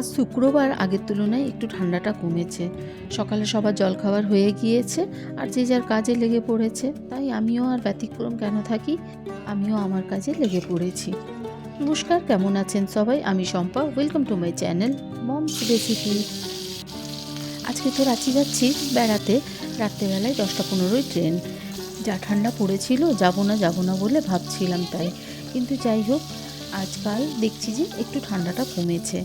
আজ শুক্রবার আগের তুলনায় একটু ঠান্ডাটা কমেছে। সকালে সবার জলখাবার হয়ে গিয়েছে আর যে যার কাজে লেগে পড়েছে, তাই আমিও আর ব্যতিক্রম কেন থাকি? আমিও আমার কাজে লেগে পড়েছি। নমস্কার, কেমন আছেন সবাই? আমি Shampa welcome to my channel moms recipe আজকে তো রাঁচি যাচ্ছি, বেড়াতে। রাত্রেবেলায় দশটা পনেরোই ট্রেন। যা ঠান্ডা পড়েছিল, যাব না যাব না বলে ভাবছিলাম তাই। কিন্তু যাই হোক, আজকাল দেখছি যে একটু ঠান্ডাটা কমেছে।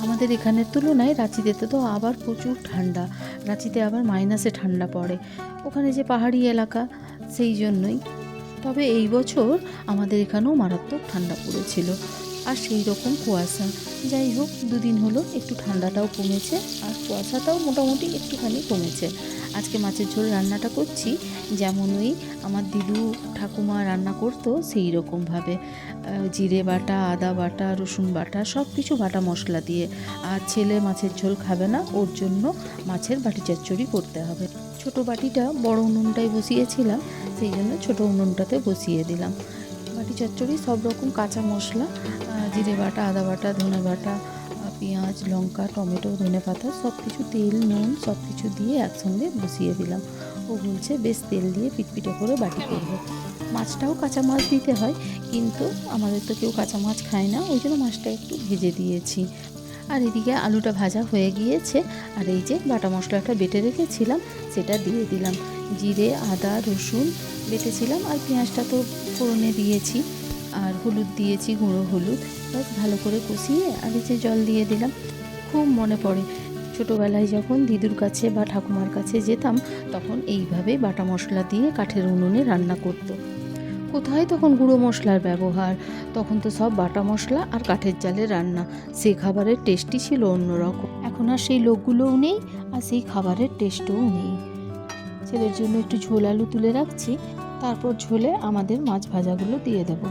আমাদের এখানের তুলনায় রাঁচিতে তো আবার প্রচুর ঠান্ডা। রাঁচিতে আবার মাইনাসে ঠান্ডা পড়ে। ওখানে যে পাহাড়ি এলাকা, সেই জন্যই। তবে এই বছর আমাদের এখানেও মারাত্মক ঠান্ডা পড়েছিল। আর সেই রকম কুয়াশা। যাই হোক, দুদিন হলো, একটু ঠান্ডাটাও কমেছে আর কুয়াশাটাও মোটামুটি একটুখানি কমেছে। আজকে মাছের ঝোল রান্নাটা করছি, যেমন ওই আমার দিদু ঠাকুমা রান্না করতো সেই রকমভাবে। জিরে বাটা, আদা বাটা, রসুন বাটা সব কিছু বাটা মশলা দিয়ে। আর ছেলে মাছের ঝোল খাবে না, ওর জন্য মাছের বাটি চচ্চড়ি করতে হবে। ছোট বাটিটা বড় উনুনটাই বসিয়েছিলাম, সেই জন্য ছোট উনুনটাতে বসিয়ে দিলাম। বাটি চচ্চড়ি সব রকম কাঁচা মশলা জিরে বাটা, আদা বাটা, ধনে বাটা, পেঁয়াজ, লঙ্কা, টমেটো, ধনে পাতা সব কিছু তেল, নুন সব কিছু দিয়ে একসঙ্গে বসিয়ে দিলাম। ও বলছে, বেশ, তেল দিয়ে পিটপিটে করে বাটি করব। মাছটাও কাঁচা মাছ দিতে হয়, কিন্তু আমাদের তো কেউ কাঁচা মাছ খায় না, ওই জন্য মাছটা একটু ভেজে দিয়েছি। আর এদিকে আলুটা ভাজা হয়ে গিয়েছে, আর এই যে বাটা মশলাটা বেটে রেখেছিলাম, সেটা দিয়ে দিলাম। জিরে, আদা, রসুন বেটেছিলাম, আর পেঁয়াজটা তো ফোড়নে দিয়েছি। হলুদ দিয়েছি, গুঁড়ো হলুদ, ব্যাস ভালো করে কষিয়ে আর যে জল দিয়ে দিলাম। খুব মনে পড়ে। ছোটোবেলায় যখন দিদুর কাছে বা ঠাকুমার কাছে যেতাম, তখন এইভাবে বাটা মশলা দিয়ে কাঠের উনুনে রান্না করতো। কোথায় তখন গুঁড়ো মশলার ব্যবহার? তখন তো সব বাটা মশলা আর কাঠের জালে রান্না। সেই খাবারের টেস্টই ছিল অন্যরকম। এখন আর সেই লোকগুলোও নেই আর সেই খাবারের টেস্টও নেই। ছেলের জন্য একটু ঝোল আলু তুলে রাখছি, তারপর ঝোলে আমাদের মাছ ভাজাগুলো দিয়ে দেব।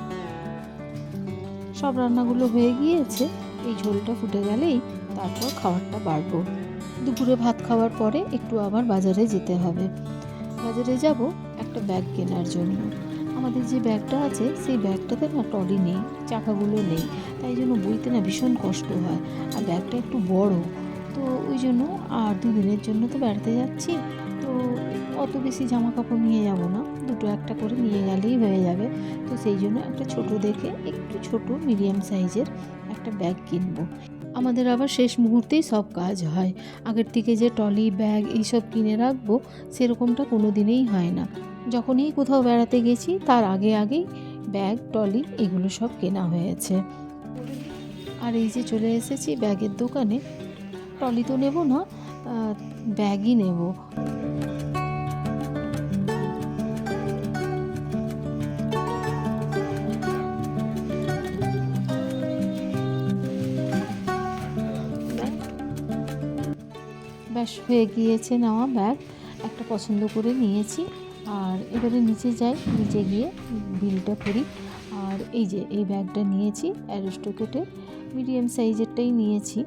সব রান্নাগুলো হয়ে গিয়েছে, এই ঝোলটা ফুটে গেলেই তারপর খাবারটা বাড়বো। দুপুরে ভাত খাওয়ার পরে একটু আবার বাজারে যেতে হবে। বাজারে যাব একটা ব্যাগ কেনার জন্য। আমাদের যে ব্যাগটা আছে, সেই ব্যাগটাতে না টলি নেই, চাকাগুলো নেই, তাই জন্য বইতে না ভীষণ কষ্ট হয়, আর ব্যাগটা একটু বড়। তো ওই জন্য আর দুদিনের জন্য তো বেড়াতে যাচ্ছি, তো অত বেশি জামা কাপড় নিয়ে যাব না। দুটো একটা করে নিয়ে গেলেই হয়ে যাবে। তো সেই জন্য একটা ছোট দেখে একটু ছোট মিডিয়াম সাইজের একটা ব্যাগ কিনবো। আমাদের আবার শেষ মুহূর্তেই সব কাজ হয়। আগের থেকে যে টলি ব্যাগ এইসব কিনে রাখব, সেরকমটা কোনো দিনেই হয় না। যখনই কোথাও বেড়াতে গেছি, তার আগে আগেই ব্যাগ টলি এগুলো সব কেনা হয়েছে। আর এই যে চলে এসেছি ব্যাগের দোকানে টলি তো নেব না ব্যাগই নেব। ব্যাস, হয়ে গিয়েছে নেওয়া ব্যাগ। একটা পছন্দ করে নিয়েছি। আর এবারে নিচে যাই, নিচে গিয়ে বিলটা করি। আর এই যে, এই ব্যাগটা নিয়েছি অ্যারোস্টোকেটের মিডিয়াম সাইজেরটাই নিয়েছি।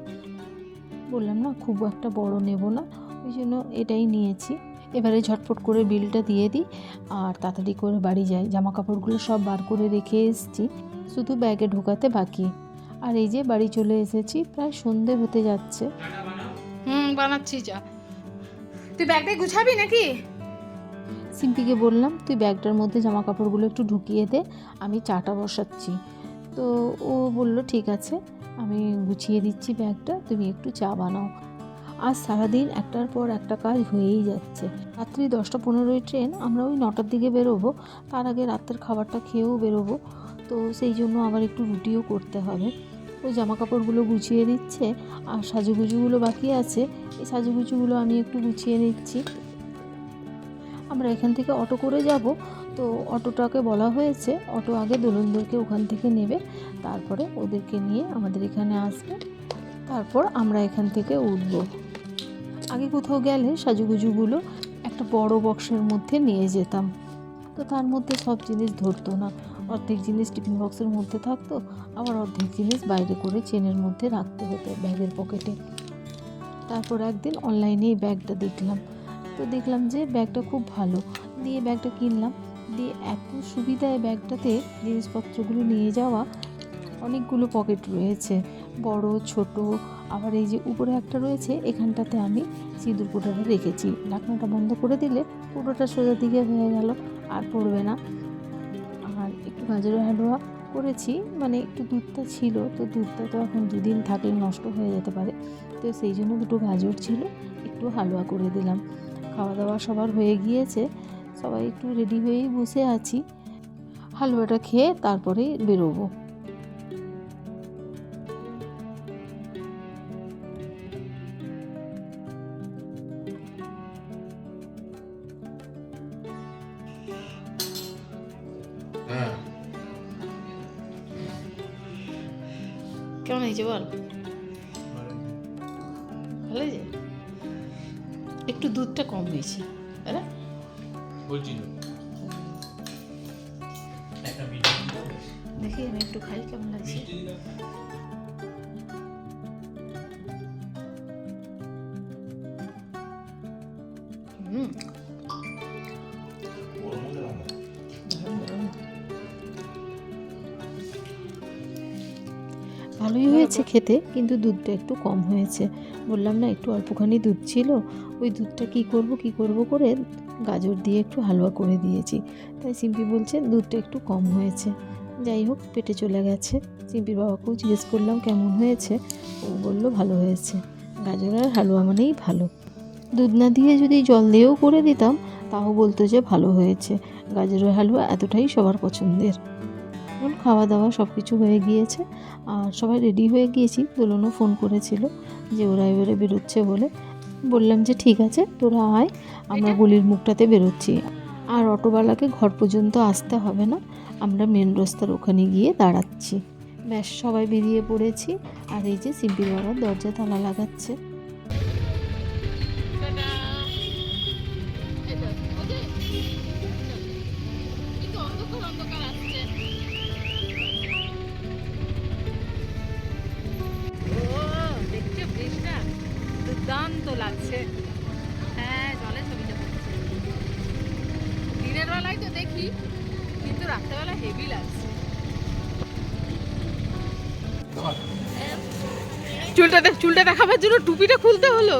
বললাম না, খুব একটা বড় নেব না, ওই জন্য এটাই নিয়েছি। এবারে ঝটপট করে বিলটা দিয়ে দিই, আর তাড়াতাড়ি করে বাড়ি যাই। জামা কাপড়গুলো সব বার করে রেখে এসেছি, শুধু ব্যাগে ঢোকাতে বাকি। আর এই যে, বাড়ি চলে এসেছি, প্রায় সন্ধে হতে যাচ্ছে। হুম বানাচ্ছি চা তুই ব্যাগটাই গুছাবি নাকি? সিম্পিকে বললাম তুই ব্যাগটার মধ্যে জামা কাপড়গুলো একটু ঢুকিয়ে দে আমি চাটা বসাচ্ছি। তো ও বলল ঠিক আছে আমি গুছিয়ে দিচ্ছি ব্যাগটা তুমি একটু চা বানাও। আজ সারাদিন একটার পর একটা কাজ হয়েই যাচ্ছে। রাত্রি দশটা পনেরোই ট্রেন আমরা ওই নটার দিকে বেরোবো তার আগে রাতের খাবারটা খেয়েও বেরোবো। তো সেই জন্য আবার একটু রুটিও করতে হবে। ওই জামা কাপড়গুলো গুছিয়ে দিচ্ছে আর সাজুগুজুগুলো বাকি আছে। এই সাজুগুজুগুলো আমি একটু গুছিয়ে নিচ্ছি। আমরা এখান থেকে অটো করে যাব। তো অটোটাকে বলা হয়েছে, অটো আগে দোলনদেরকে ওখান থেকে নেবে, তারপরে ওদেরকে নিয়ে আমাদের এখানে আসবে। তারপর আমরা এখান থেকে উঠব। আগে কোথাও গেলে সাজুগুজুগুলো একটা বড় বক্সের মধ্যে নিয়ে যেতাম। তো তার মধ্যে সব জিনিস ধরতো না। অর্ধেক জিনিস টিফিন বক্সের মধ্যে থাকতো, আবার অর্ধেক জিনিস বাইরে করে চেনের মধ্যে রাখতে হতো ব্যাগের পকেটে। তারপর একদিন অনলাইনেই ব্যাগটা দেখলাম। তো দেখলাম যে ব্যাগটা খুব ভালো। দিয়ে ব্যাগটা কিনলাম। দিয়ে এত সুবিধায় ব্যাগটাতে জিনিসপত্রগুলো নিয়ে যাওয়া, অনেকগুলো পকেট রয়েছে। বড়, ছোট, আবার এই যে উপরে একটা রয়েছে, এখানটাতে আমি সিঁদুর কোটাটা রেখেছি। ঢাকনাটা বন্ধ করে দিলে পুরোটা সোজা দিকে হয়ে গেল, আর পড়বে না। একটু গাজরের হালুয়া করেছি মানে একটু দুধটা ছিল, তো দুধটা তো এখন দুদিন থাকলে নষ্ট হয়ে যেতে পারে। তো সেই জন্য দুটো গাজর ছিল, একটু হালুয়া করে দিলাম। খাওয়া দাওয়া সবার হয়ে গিয়েছে, সবাই একটু রেডি হয়েই বসে আছি। হালুয়াটা খেয়ে তারপরে বেরোবো। কেমন হয়েছে বল? ভালো হয়েছে? একটু দুধটা কম হয়েছে বলছি হবে। দেখি আমি একটু খাই কেমন লাগছে। হুম। ভালোই হয়েছে খেতে, কিন্তু দুধটা একটু কম হয়েছে। বললাম, না, একটু অল্পখানি দুধ ছিল। ওই দুধটা কি করব কি করব করে গাজর দিয়ে একটু হালুয়া করে দিয়েছি। তাই সিম্পি বলছে, দুধটা একটু কম হয়েছে। যাই হোক, পেটে চলে গেছে। সিম্পির বাবাকেও জিজ্ঞেস করলাম, কেমন হয়েছে? ও বলল, ভালো হয়েছে। গাজর আর হালুয়া মানেই ভালো। দুধ না দিয়ে যদি জল দিয়েও করে দিতাম, তাও বলতো যে ভালো হয়েছে। গাজরের হালুয়া এতটাই সবার পছন্দের। এখন খাওয়া দাওয়া সব কিছু হয়ে গিয়েছে। আর সবাই রেডি হয়ে গিয়েছি দোলনও ফোন করেছিল যে ওরা এবারে বেরোচ্ছে বলে। বললাম যে ঠিক আছে তোরা আয় আমরা গলির মুখটাতে বেরোচ্ছি। আর অটোওয়ালাকে ঘর পর্যন্ত আসতে হবে না আমরা মেন রাস্তার ওখানে গিয়ে দাঁড়াচ্ছি। ব্যাস সবাই বেরিয়ে পড়েছি। আর এই যে সিম্পির বাবার দরজা তালা লাগাচ্ছে। চুলটা দেখ চুলটা দেখাবার জন্য টুপিটা খুলতে হলো।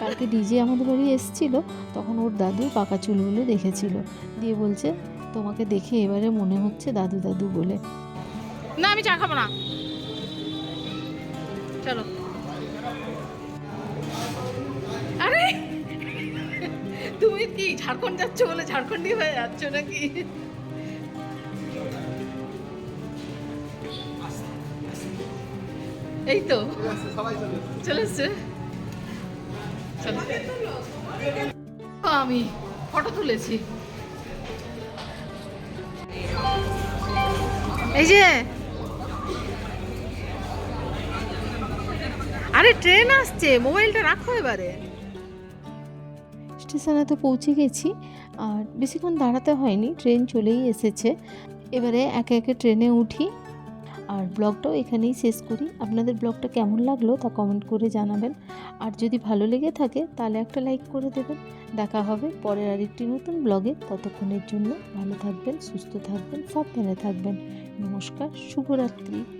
কালকে ডিজে আমাদের বাড়ি এসেছিল তখন ওর দাদু পাকা চুলগুলো দেখেছিল। দিয়ে বলছে তোমাকে দেখে এবারে মনে হচ্ছে দাদু দাদু বলে। না আমি চা খাব না। চলো। তুমি কি ঝাড়খণ্ড যাচ্ছ বলে ঝাড়খণ্ডই হয়ে যাচ্ছ নাকি? এই তো। চলে এসছে। আমি ফটো তুলেছি। এই যে। আরে, ট্রেন আসছে। মোবাইলটা রাখো এবারে। স্টেশনে তো পৌঁছে গেছি, আর বেশিক্ষণ দাঁড়াতে হয়নি, ট্রেন চলেই এসেছে। এবারে একে একে ট্রেনে উঠি, আর ব্লগটাও এখানেই শেষ করি। আপনাদের ব্লগটা কেমন লাগল তা কমেন্ট করে জানাবেন। আর যদি ভালো লেগে থাকে তাহলে একটা লাইক করে দেবেন। দেখা হবে পরের আরেকটি নতুন ব্লগে। ততক্ষণের জন্য ভালো থাকবেন, সুস্থ থাকবেন, সাবধানে থাকবেন। নমস্কার, শুভরাত্রি।